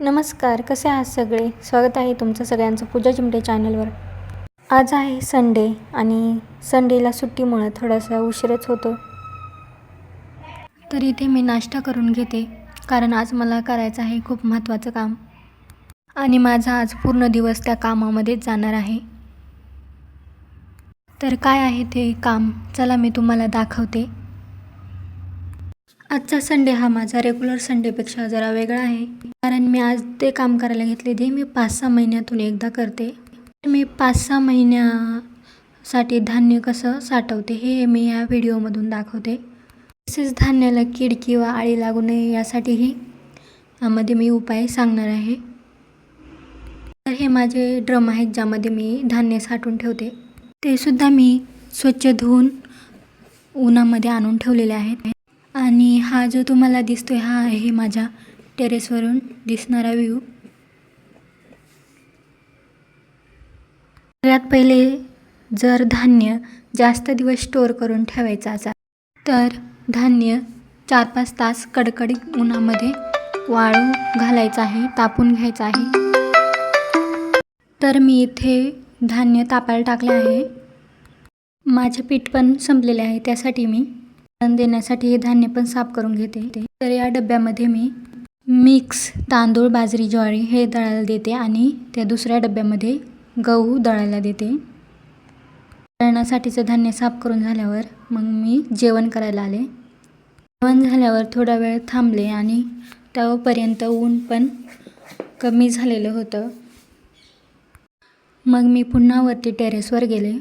नमस्कार कसे आहात सगळे? स्वागत आहे तुमचं सगळ्यांचं पूजा चिमटे चॅनलवर. आज आहे संडे आणि संडेला सुट्टीमुळं थोडासा उशीरच होतो तर इथे मी नाश्ता करून घेते कारण आज मला करायचं आहे खूप महत्त्वाचं काम. आणि माझा आज पूर्ण दिवस त्या कामामध्येच जाणार आहे. तर काय आहे ते काम? चला मी तुम्हाला दाखवते. आजचा संडे हा माझा रेग्युलर संडेपेक्षा जरा वेगळा आहे. कारण मी आज ते काम करायला घेतले ते मी पाच सहा महिन्यातून एकदा करते. मी पाच सहा महिन्यासाठी धान्य कसं साठवते हे मी या व्हिडिओमधून दाखवते. तसेच धान्याला कीड किंवा आळी लागू नये यासाठीही यामध्ये मी उपाय सांगणार आहे. तर हे माझे ड्रम आहेत ज्यामध्ये मी धान्य साठवून ठेवते. ते सुद्धा मी स्वच्छ धुवून उन्हामध्ये आणून ठेवलेले आहेत. आणि हा जो तुम्हाला दिसतो आहे हा आहे माझ्या टेरेसवरून दिसणारा व्ह्यू. सगळ्यात पहिले जर धान्य जास्त दिवस स्टोअर करून ठेवायचं असा तर धान्य चार पाच तास कडकडीत उन्हामध्ये वाळू घालायचं आहे तापून घ्यायचं आहे. तर मी इथे धान्य तापायला टाकलं आहे. माझे पीठ पण संपलेले आहे त्यासाठी मी वरण देण्यासाठी हे धान्य पण साफ करून घेते. तर या डब्यामध्ये मी मिक्स तांदूळ बाजरी ज्वारी हे दळायला देते आणि त्या दुसऱ्या डब्यामध्ये गहू दळायला देते. दळणासाठीचं धान्य साफ करून झाल्यावर मग मी जेवण करायला आले. जेवण झाल्यावर थोडा वेळ थांबले आणि तेव्हापर्यंत ऊन पण कमी झालेलं होतं. मग मी पुन्हा वरती टेरेसवर गेले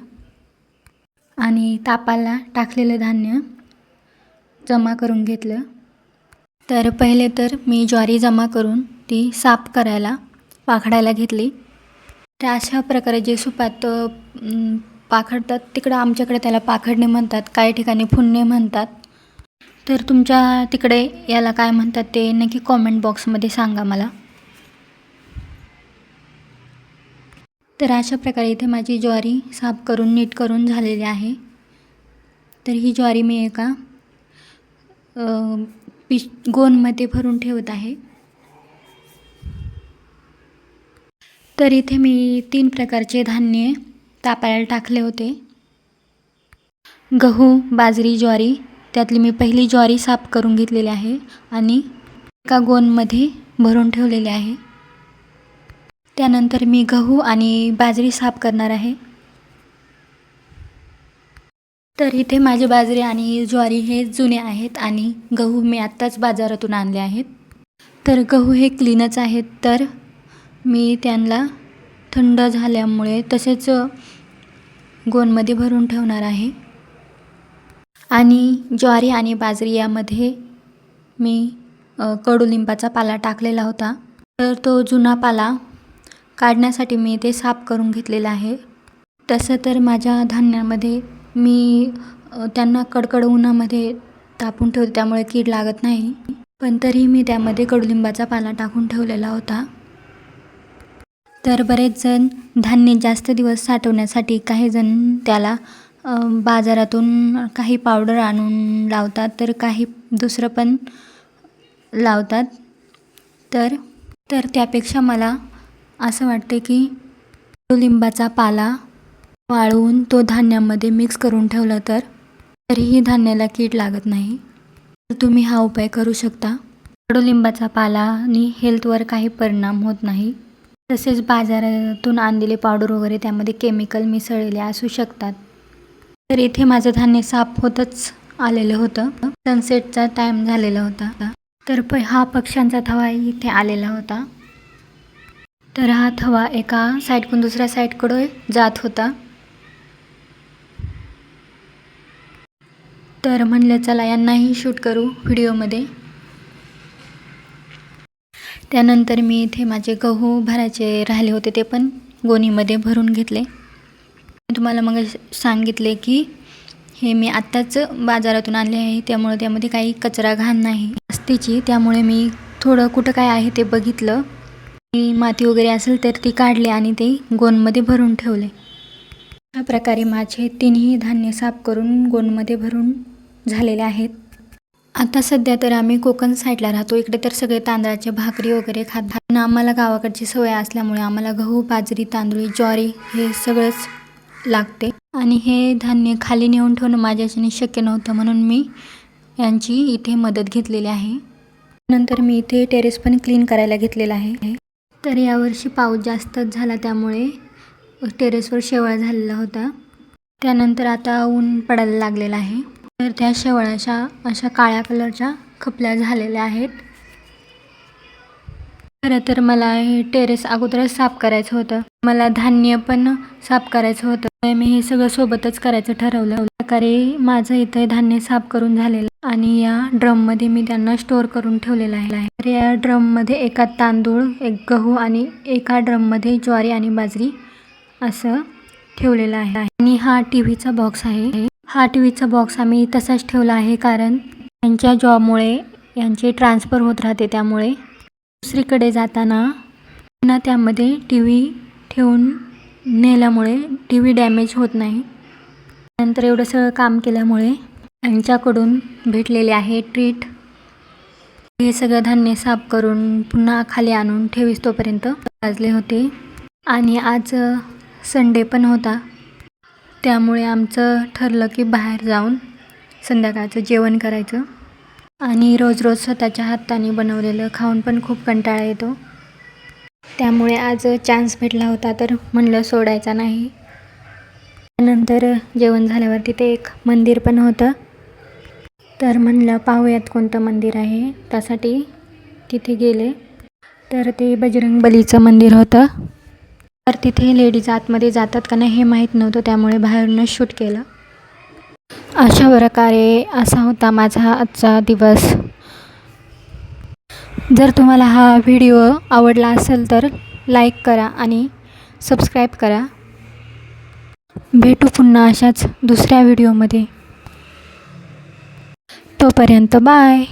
आणि तापाला टाकलेलं धान्य जमा करून घेतलं. तर पहिले तर मी ज्वारी जमा करून ती साफ करायला पाखडायला घेतली. तर अशा प्रकारे जे सुपात पाखडतात तिकडं आमच्याकडे त्याला पाखडणे म्हणतात काही ठिकाणी फुनणे म्हणतात. तर तुमच्या तिकडे याला काय म्हणतात ते नक्की कॉमेंट बॉक्समध्ये सांगा मला. तर अशा प्रकारे इथे माझी ज्वारी साफ करून नीट करून झालेली आहे. तर ही ज्वारी मी एका पिश गोनमध्ये भरून ठेवत आहे. तर इथे मी तीन प्रकारचे धान्य तापायला टाकले होते. गहू बाजरी ज्वारी त्यातली मी पहिली ज्वारी साफ करून घेतलेली आहे आणि एका गोनमध्ये भरून ठेवलेले आहे. त्यानंतर मी गहू आणि बाजरी साफ करणार आहे. तर इथे माझे बाजरी आणि ज्वारी हे जुने आहेत आणि गहू मी आत्ताच बाजारातून आणले आहेत. तर गहू हे क्लीनच आहेत तर मी त्यांना थंड झाल्यामुळे तसेच गोनमध्ये भरून ठेवणार आहे. आणि ज्वारी आणि बाजरी यामध्ये मी कडुलिंबाचा पाला टाकलेला होता. तर तो जुना पाला काढण्यासाठी मी ते साफ करून घेतलेला आहे. तसं तर माझ्या धान्यामध्ये मी त्यांना कडकड उन्हामध्ये तापून ठेवते त्यामुळे कीड लागत नाही. पण तरीही मी त्यामध्ये कडुलिंबाचा पाला टाकून ठेवलेला होता. तर बरेच जण धान्य जास्त दिवस साठवण्यासाठी काही जण त्याला बाजारातून काही पावडर आणून लावतात तर काही दुसरं पण लावतात. तर तर त्यापेक्षा मला असं वाटते की कडुलिंबाचा पाला वाळवून तो धान्यामध्ये मिक्स करून ठेवलं तर? तरीही धान्याला कीड लागत नाही. तर तुम्ही हा उपाय करू शकता. कडुलिंबाचा पालानी हेल्थवर काही परिणाम होत नाही. तसेच बाजारातून आणलेले पावडर वगैरे त्यामध्ये केमिकल मिसळलेले असू शकतात. तर इथे माझं धान्य साफ होतच आलेलं होतं. सनसेटचा टाईम झालेला होता. तर प हा पक्ष्यांचा थवा इथे आलेला होता. तर हा थवा एका साईडकडून दुसऱ्या साईडकडे जात होता. तर म्हणलं चला यांनाही शूट करू व्हिडिओमध्ये. त्यानंतर मी इथे माझे गहू भरायचे राहिले होते ते पण गोणीमध्ये भरून घेतले. तुम्हाला मग सांगितले की हे मी आत्ताच बाजारातून आणले आहे त्यामुळे त्यामध्ये काही कचरा घाण नाही. असतेची त्यामुळे मी थोडं कुठं काय आहे ते बघितलं. की माती वगैरे असेल तर ती काढली आणि ते गोणमध्ये भरून ठेवले. अशा प्रकारे माझे तिन्ही धान्य साफ करून गोणमध्ये भरून झालेले आहेत. आता सध्या तर आम्ही कोकण साईडला राहतो. इकडे तर सगळे तांदळाचे भाकरी वगैरे खात पण आम्हाला गावाकडची सवय असल्यामुळे आम्हाला गहू बाजरी तांदूळ ज्वारी हे सगळंच लागते. आणि हे धान्य खाली नेऊन ठेवणं माझ्याच्याने शक्य नव्हतं. म्हणून मी यांची इथे मदत घेतलेली आहे. नंतर मी इथे टेरेस पण क्लीन करायला घेतलेला आहे. तर यावर्षी पाऊस जास्तच झाला त्यामुळे टेरेसवर शेवाळ झालेला होता. त्यानंतर आता ऊन पडायला लागलेला आहे. तर त्या शेवाळाच्या अशा काळ्या कलरच्या खपल्या झालेल्या आहेत. खरं तर मला हे टेरेस अगोदरच साफ करायचं होतं. मला धान्य पण साफ करायचं होतं. मी हे सगळं सोबतच करायचं ठरवलं. प्रकारे माझं इथं धान्य साफ करून झालेलं आणि या ड्रममध्ये मी त्यांना स्टोअर करून ठेवलेलं आहे. तर या ड्रममध्ये एका तांदूळ एक गहू आणि एका ड्रममध्ये ज्वारी आणि बाजरी असं ठेवलेलं आहे. आणि हा टी व्हीचा बॉक्स आहे. हा टी व्हीचा बॉक्स आम्ही तसाच ठेवला आहे कारण यांच्या जॉबमुळे यांचे ट्रान्सफर होत राहते त्यामुळे. दुसरीकडे जाताना पुन्हा त्यामध्ये टी व्ही ठेवून नेल्यामुळे टी व्ही डॅमेज होत नाही. नंतर एवढं सगळं काम केल्यामुळे यांच्याकडून भेटलेले आहे ट्रीट हे सगळं धान्य साफ करून पुन्हा खाली आणून ठेवीस तोपर्यंत वाजले होते. आणि आज संडे पण होता. त्यामुळे आमचं ठरलं की बाहेर जाऊन संध्याकाळचं जेवण करायचं. आणि रोज रोज स्वतःच्या हाताने बनवलेलं खाऊन पण खूप कंटाळा येतो. त्यामुळे आज चान्स भेटला होता तर म्हणलं सोडायचा नाही. त्यानंतर जेवण झाल्यावर तिथे एक मंदिर पण होतं. तर म्हणलं पाहूयात कोणतं मंदिर आहे. त्यासाठी तिथे गेले. तर ते बजरंग बलीचं मंदिर होतं. तर तिथे लेडीज आतमध्ये जातात का नाही हे माहीत नव्हतं त्यामुळे बाहेरूनच शूट केलं. अशा प्रकारे असा होता माझा आजचा दिवस. जर तुम्हाला हा व्हिडिओ आवडला असेल तर लाईक करा आणि सबस्क्राईब करा. भेटू पुन्हा अशाच दुसऱ्या व्हिडिओमध्ये. तोपर्यंत बाय.